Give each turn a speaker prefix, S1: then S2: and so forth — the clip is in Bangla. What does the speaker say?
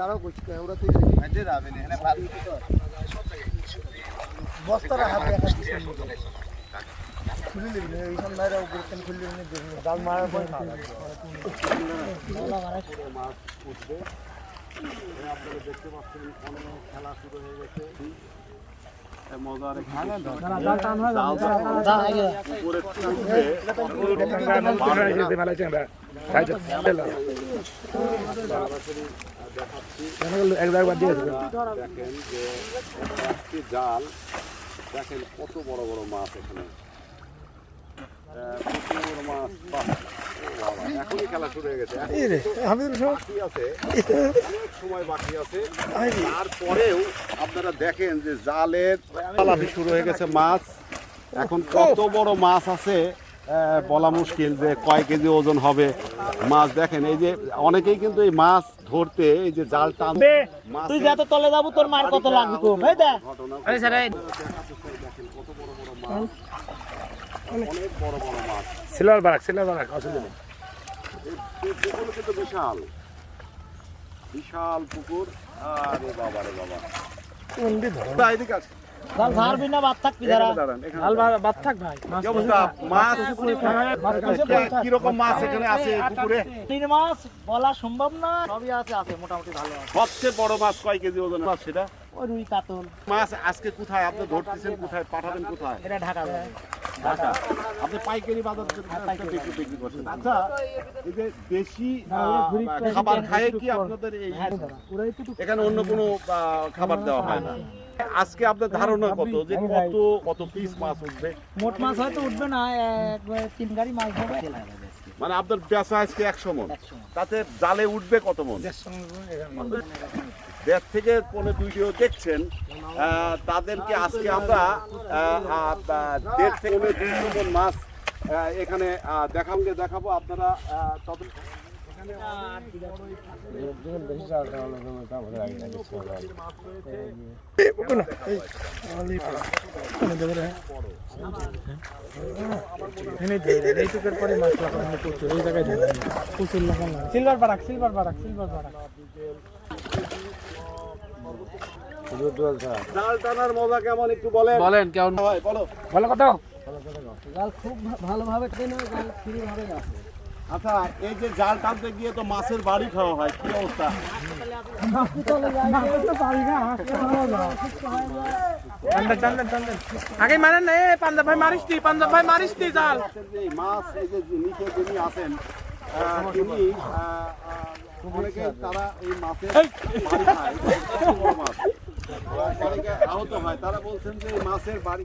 S1: দাঁড়াও করছি ওরা তুই বস্তাটা হাতে খুলে নিবি এইখান বাইরে উপরে খুলে নিবি? জাল মারার পর
S2: আপনারা দেখতে পাচ্ছেন খেলা শুরু হয়ে গেছে। জাল দেখেন কত বড় বড় মাছ এখানে। কত মাছ? এখনই খেলা শুরু হয়ে গেছে। বাকি আছে সময় বাকি আছে। তারপরেও আপনারা দেখেন যে জালের পালাফি শুরু হয়ে গেছে মাছ। এখন কত বড় মাছ আছে বলা মুশকিল যে কয় কেজি ওজন হবে মাছ। দেখেন এই যে অনেকেই কিন্তু এই মাছ ধরতে এই যে জাল টান
S3: তুই যত তলে যাব তোর মার কত লাগবে কম এই দেখ। আরে স্যার
S2: কত বড় বড় মাছ। অনেক বড় বড় মাছ।
S4: সিলভার বারাক সিলভার বারাক অসুবিধা নেই।
S2: পুকুর কিন্তু বিশাল। বিশাল পুকুর। আরে বাবা রে বাবা। এদিকে? মাছ কীরকম মাছ এখানে আছে পুকুরে?
S3: তিন মাস বলা সম্ভব না। সবই আছে আছে মোটামুটি ভালো
S2: সবচেয়ে বড় মাছ কয় কেজি ওজন মাছ সেটা?
S3: রুই কাতল।
S2: মাছ আজকে কোথায়? আপনি ধরতেছেন কোথায়? পাঠাবেন কোথায়?
S3: এটা ঢাকা যায়
S2: ঢাকা আপনি পাইকারি বাজার থেকে বিক্রি বিক্রি করছেন। আচ্ছা এই যে দেশি খাবার খায় কি আপনাদের এই এখানে অন্য কোনো খাবার দেওয়া হয় না। আজকে আপনার ধারণা কত? যে কত কত পিস মাছ উঠবে?
S3: মোট মাছ হয়তো উঠবে না তিন গাড়ি মাছ হবে।
S2: মানে আপনার বেচা আজকে একশো মন। তাতে জালে উঠবে কত মন। দেশ থেকে কোনো ভিডিও দেখছেন তাদেরকে আজকে আমরা দেড় থেকে দুইশো মন মাছ এখানে দেখাবো দেখাবো আপনারা তত
S3: silver barb silver barb silver barb.
S2: জাল টানার মজা কেমন একটু বলেন?
S4: বলেন কেমন?
S2: হয় বলো।
S4: ভালো কত
S3: জাল খুব ভালোভাবে ট্রেনে জাল ফ্রি ভাবে
S2: আচ্ছা এই যে জাল টানতে গিয়ে তো মাছের বাড়ি খাওয়া হয় কি অবস্থা?
S4: আগে মারেন না পাঞ্জাব ভাই মারিস নি পাঞ্জাব ভাই মারিস নি জাল
S2: মাছ এই যে নিচে যিনি আছেন তিনি তারা এই মাছের আহত হয়। তারা বলছেন যে এই মাছের বাড়ি